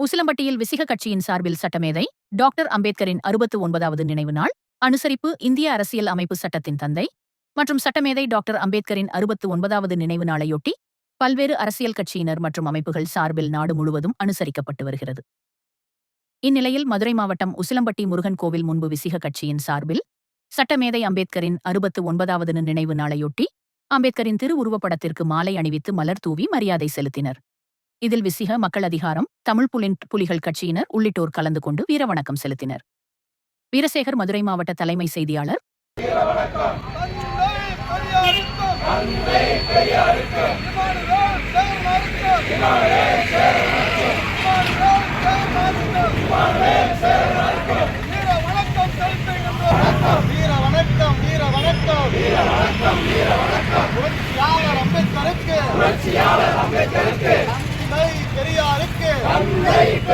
உசிலம்பட்டியில் விசிக கட்சியின் சார்பில் சட்டமேதை டாக்டர் அம்பேத்கரின் அறுபத்து ஒன்பதாவது நினைவு நாள் அனுசரிப்பு இந்திய அரசியல் அமைப்பு சட்டத்தின் தந்தை மற்றும் சட்டமேதை டாக்டர் அம்பேத்கரின் அறுபத்து ஒன்பதாவது நினைவு நாளையொட்டி பல்வேறு அரசியல் கட்சியினர் மற்றும் அமைப்புகள் சார்பில் நாடு முழுவதும் அனுசரிக்கப்பட்டு வருகிறது. இந்நிலையில் மதுரை மாவட்டம் உசிலம்பட்டி முருகன் கோவில் முன்பு விசிக கட்சியின் சார்பில் சட்டமேதை அம்பேத்கரின் அறுபத்து ஒன்பதாவது நினைவு நாளையொட்டி அம்பேத்கரின் திருவுருவப்படத்திற்கு மாலை அணிவித்து மலர் தூவி மரியாதை செலுத்தினர். இதில் விசிக மக்கள் அதிகாரம் தமிழ் புலின் புலிகள் கட்சியினர் உள்ளிட்டோர் கலந்து கொண்டு வீரவணக்கம் செலுத்தினர். வீரசேகர் மதுரை மாவட்ட தலைமை செய்தியாளர். தந்தை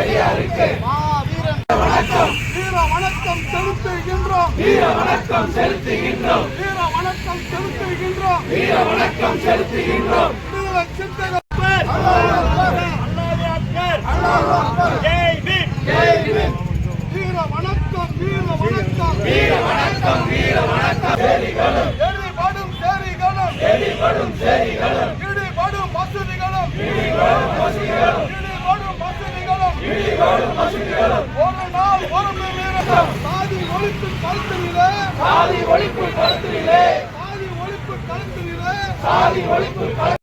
பெரியாருக்கு மாவீரன். வணக்கம். வீர வணக்கம் செலுத்துகின்றோம். வீர வணக்கம் செலுத்துகின்றோம். வீர வணக்கம் செலுத்துகின்றோம். வீர வணக்கம் செலுத்துகின்றோம். விடுதலை பீம் வீர வணக்கம் வீர வணக்கம் வீர வணக்கம். வீர வணக்கம் சேரிகளும் எரிபடும் சேரிகளும். எரிபடும் சேரிகளும். இடிபடும் மசூதிகளும் இடிபடும் மசூதிகளும் இடிபடும் மசூதிகளும் இடிபடும் மசூதிகளும் ஒரு நாள் ஒரு வீரம் சாதி ஒழிப்பு கருத்திலே சாதி ஒழிப்பு சாதி ஒழிப்பு சாதி ஒழிப்பு